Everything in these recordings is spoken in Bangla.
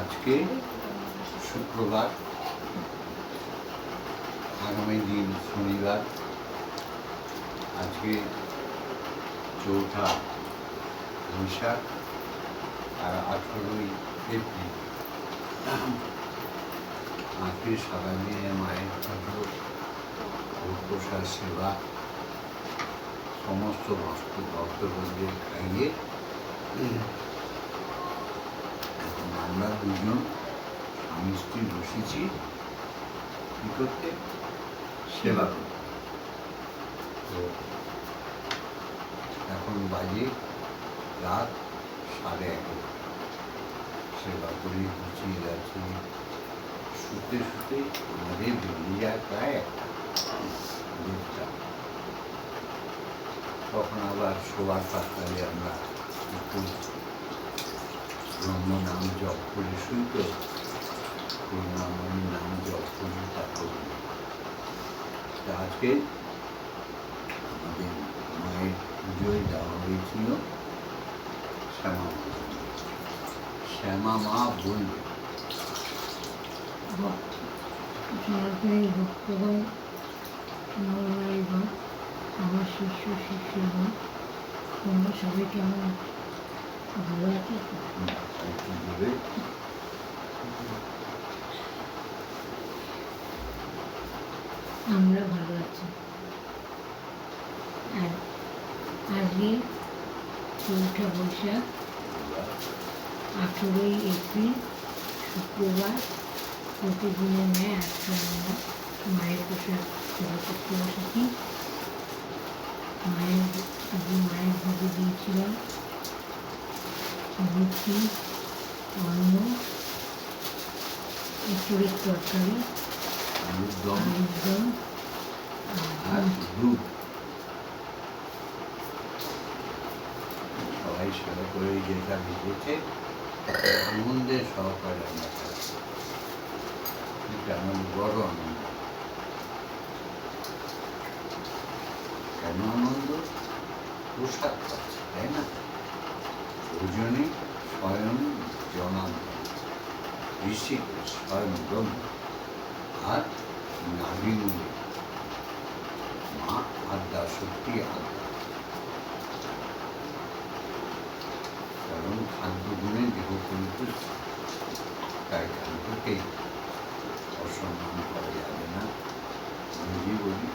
আজকে শুক্রবার, আগামী দিন শনিবার, আজকে চৌঠা বৈশাখ আর আঠেরোই এপ্রিল। আজকে সারাদিনে মায়ের প্রসাদ সেবা, সমস্ত ভক্ত ভক্তবৃন্দের খাইয়ে আমরা দুজন স্বামী স্ত্রী বসেছি কি করতে সেবা করতে এখন বাজে রাত সাড়ে এগারো সেবা করে গুছিয়ে যাচ্ছি শুতে শুতে আমাদের বেরিয়ে যায় প্রায় একটা তখন আবার শোবার পাতালে আমরা ব্রহ্ম নাম জপ করে শুই তো? করুণাময়ী নাম জপ করি তা আজকে আমাদের মায়ের পুজোয় দেওয়া হয়েছিল শ্যামা। শ্যামা মা বলবে। সনাতনী ভক্তগণ নরনারীগণ আমার শিষ্য শিষ্যগণ তোমরা সবাই কেমন আমরা ভালো আছি। আর আজকে চৌঠা বৈশাখ, আঠেরোই এপ্রিল, শুক্রবার, প্রতিদিনের ন্যায় আজকে আমরা মায়ের প্রসাদ সেবা করতে বসেছি। মায়ের মায়ের ভোগে দিয়েছিলাম। লুচি অন্ন এঁচড়ের তরকারি আলুর দম আর আর দুধ সবাই সেবা করে যেটা ভেজেছে। আনন্দের সহকারে আমরা খাচ্ছি। এটা আমাদের বড় আনন্দ। কেন আনন্দ? প্রসাদ পাচ্ছি তাই না? ওজনে স্বয়ং জনার্দন ঋষিক স্বয়ং ব্রহ্ম। আর নাবিমূলে মা আদ্যা সত্যি আদ্যা। কারণ খাদ্য গুণে দেহ পরিপুষ্ট তাই খাদ্যকে অসম্মান করা যাবে না। নিজে বলি,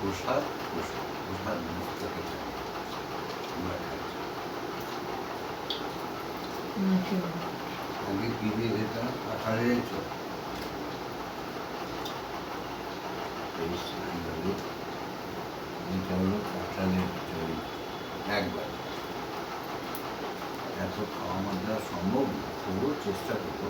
প্রসাদ প্রসাদ প্রসাদ মস্তকে আমরা আগে কি যেতাম কাঁঠালের চড়ি একবার। এত খাওয়া আমার দ্বারা সম্ভব তবুও চেষ্টা করব।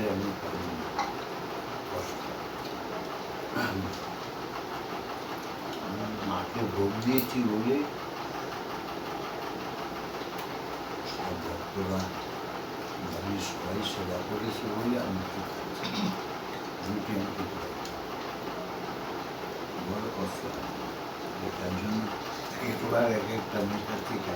খেতে আমি মাকে ভোগ দিয়েছি বলে ভক্তরা আমি সবাই সেবা করেছি বলে আমি খেতে বড় কষ্ট। তার জন্য একবার এক একটা মিটার থেকে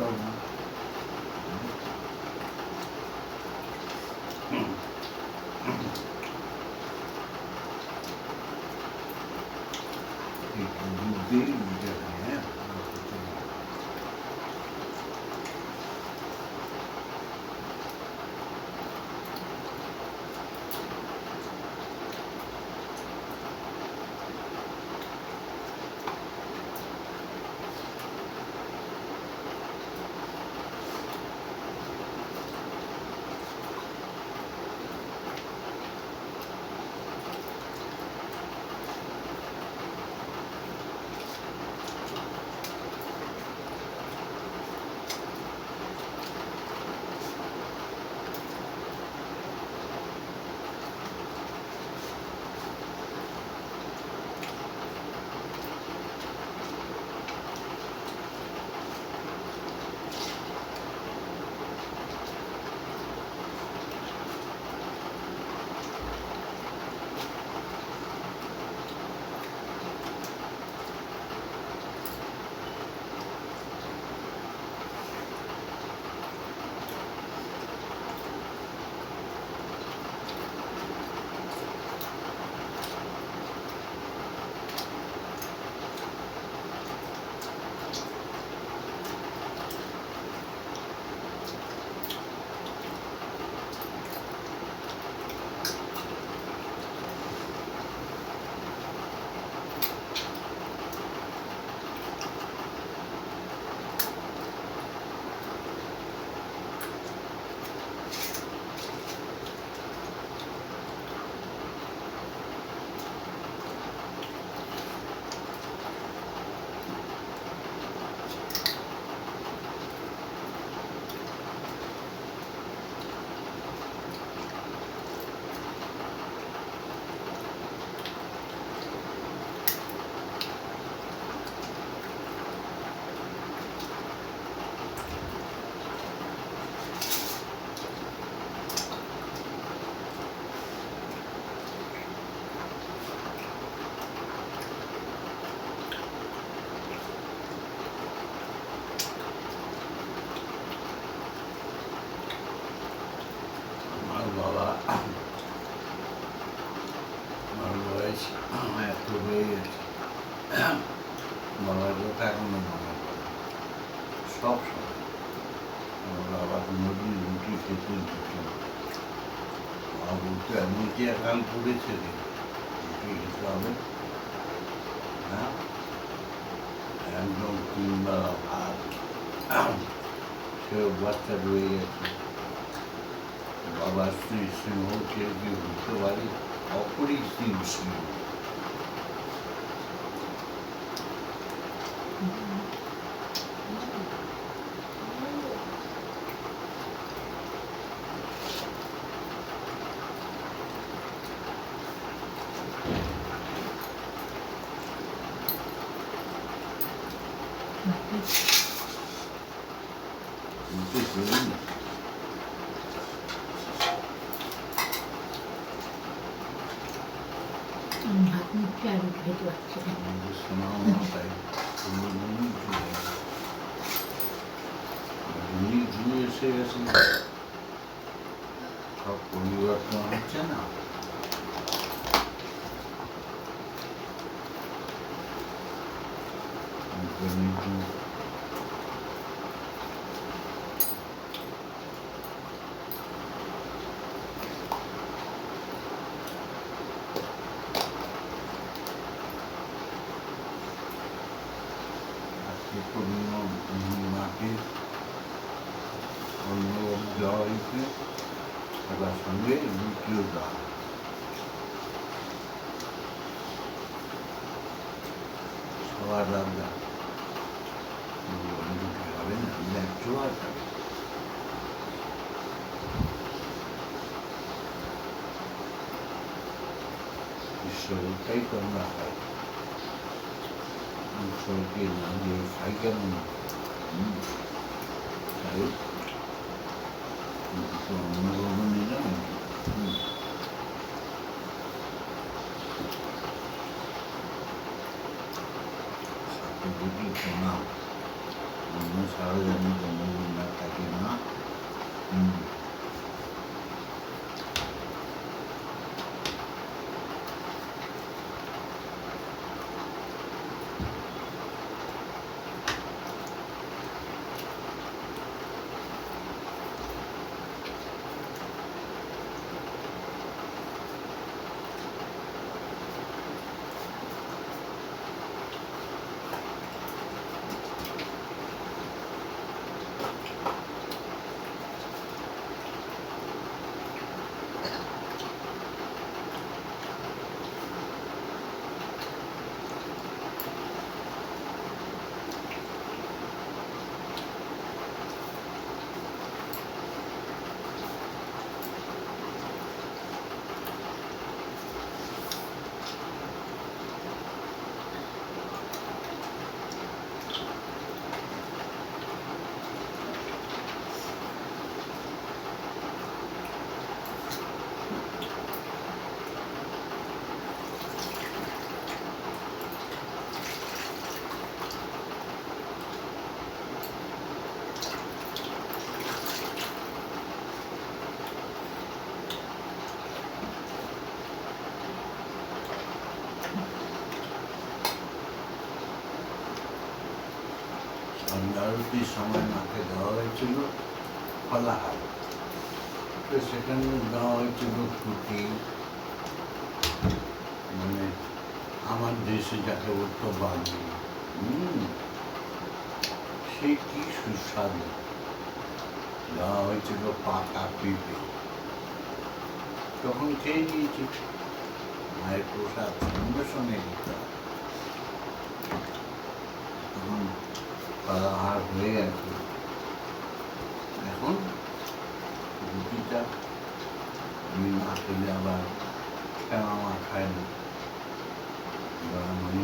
Lord. যেতে হবে হ্যাঁ? একদম তিন ভাত সে বাচ্চা রয়ে গেছে। বাবা স্ত্রী কেউ কি বুঝতে পারে? অপরিসীম সিংহ বুঝতে পারিনি আমি ভাত নিচ্ছি আর খেতে পারছি না আমাদের শোনাও না তাই তুমি নুনি ঝুলে নুনি ঝুলে এসে গেছে সব পরিবর্তন হচ্ছে না নুনি ঝুলে আজকে পূর্ণিমাকে অন্য দেওয়া হয়েছে তার সঙ্গে লুচিও দেওয়া সবার রান্না লুচি হবে না ন্যায্য আর খাবে ঈশ্বরটাই তো আমরা খাই ঈশ্বরকে না দিয়ে খাই কেমন হুম, তাই তো অন্যভাবে নিলাম হুম। সাথে যদি প্রণাম অন্য সারা জানি জন্মদিন না থাকে না হুম সন্ধ্যা সময় মাকে দেওয়া হয়েছিল, ফলাহার। তো সেখানে দেওয়া হয়েছিল ফুটি মানে আমার দেশে যাকে বাঙি হুম। সে কি সুস্বাদু। দেওয়া হয়েছিল পাকা পেঁপে। তখন খেয়ে নিয়েছি মায়ের প্রসাদ সঙ্গে সঙ্গে দিতে হয়। তখন পালাহার হয়ে গেছে। এখন রুটিটা আমি না খেলে আবার শ্যামা মা খায় না। মনি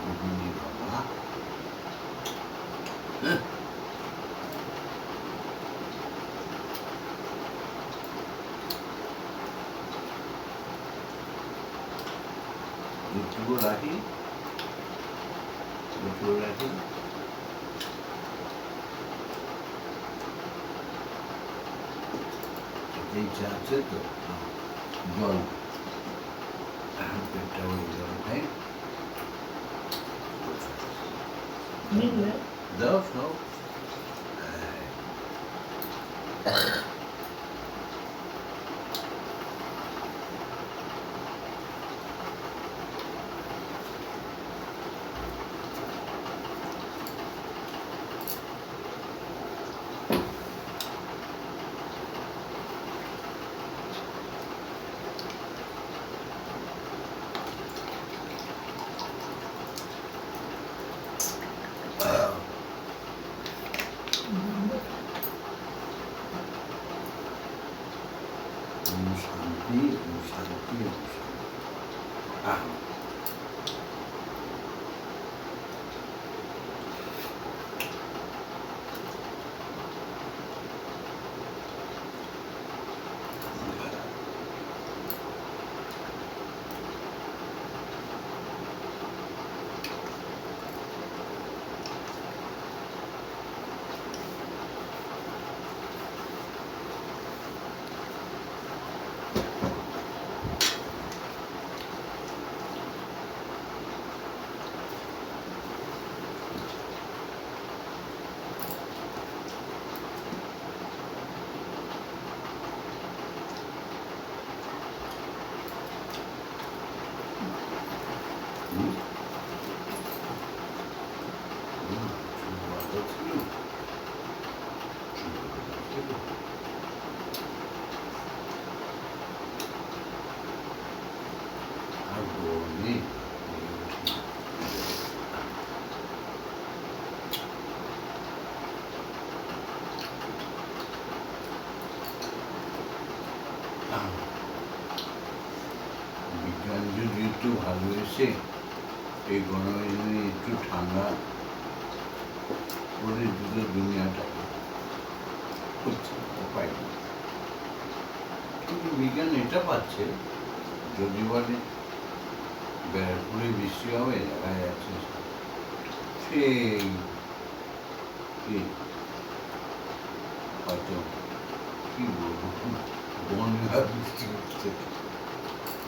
부분이라고 응. 유튜브 라이 유튜브 라이 They just said that. John. Amen.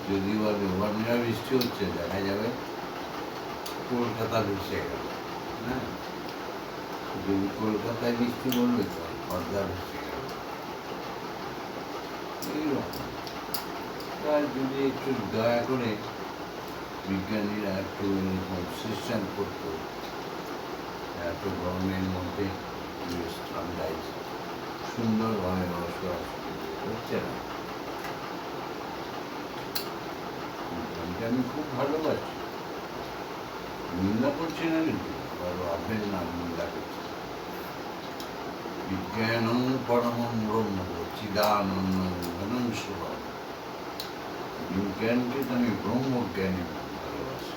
যদি বৃষ্টি হচ্ছে দেখা যাবে কলকাতা ভেসে গেল হ্যাঁ যদি কলকাতায় বৃষ্টি ভেসে গেল তাই যদি একটু দয়া করে বিজ্ঞানীরা একটু সিস্টেম করতো এত গরমের মধ্যে ঠান্ডায় সুন্দরভাবে বসবাস হচ্ছে না আমি খুব ভালোবাসি নিন্দা করছি না কিন্তু ভাববেন না নিন্দা করছি বিজ্ঞান পরমম ব্রহ্ম চিদানন্দ ঘনং স্বভাব বিজ্ঞানকে তো আমি ব্রহ্মজ্ঞানী ভালোবাসি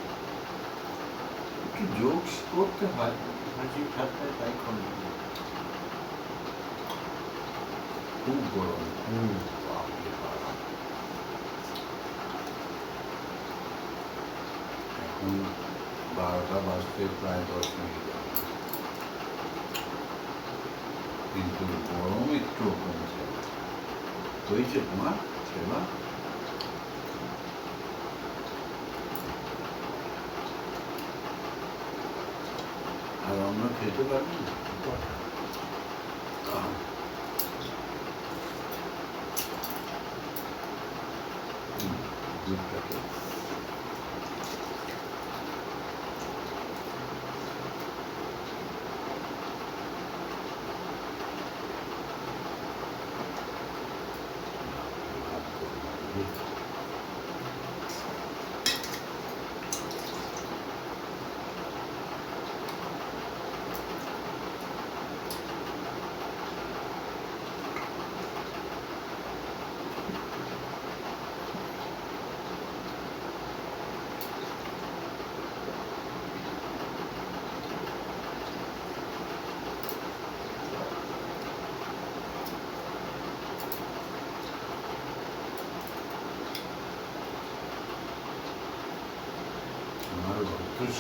একটু যোগ করতে হয় হাসি ঠাট্টায় তাই করতে হয়। খুব গরম বারোটা বাজতে প্রায় দশ মিনিট। কিন্তু গরম একটু কমছে। হয়েছে তোমার সেবা আর অন্য খেতে পারবি Obrigado.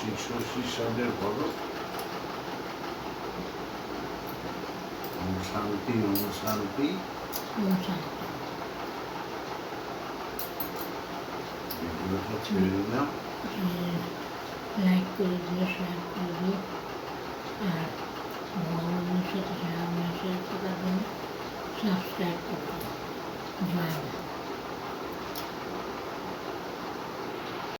সেই শশীর সাথে শান্তি অনুশান্তি এগুলোকে করে দিও করে দিও। আর ভগবানের সাথে সারা মাসের থাকার সাবস্ক্রাইব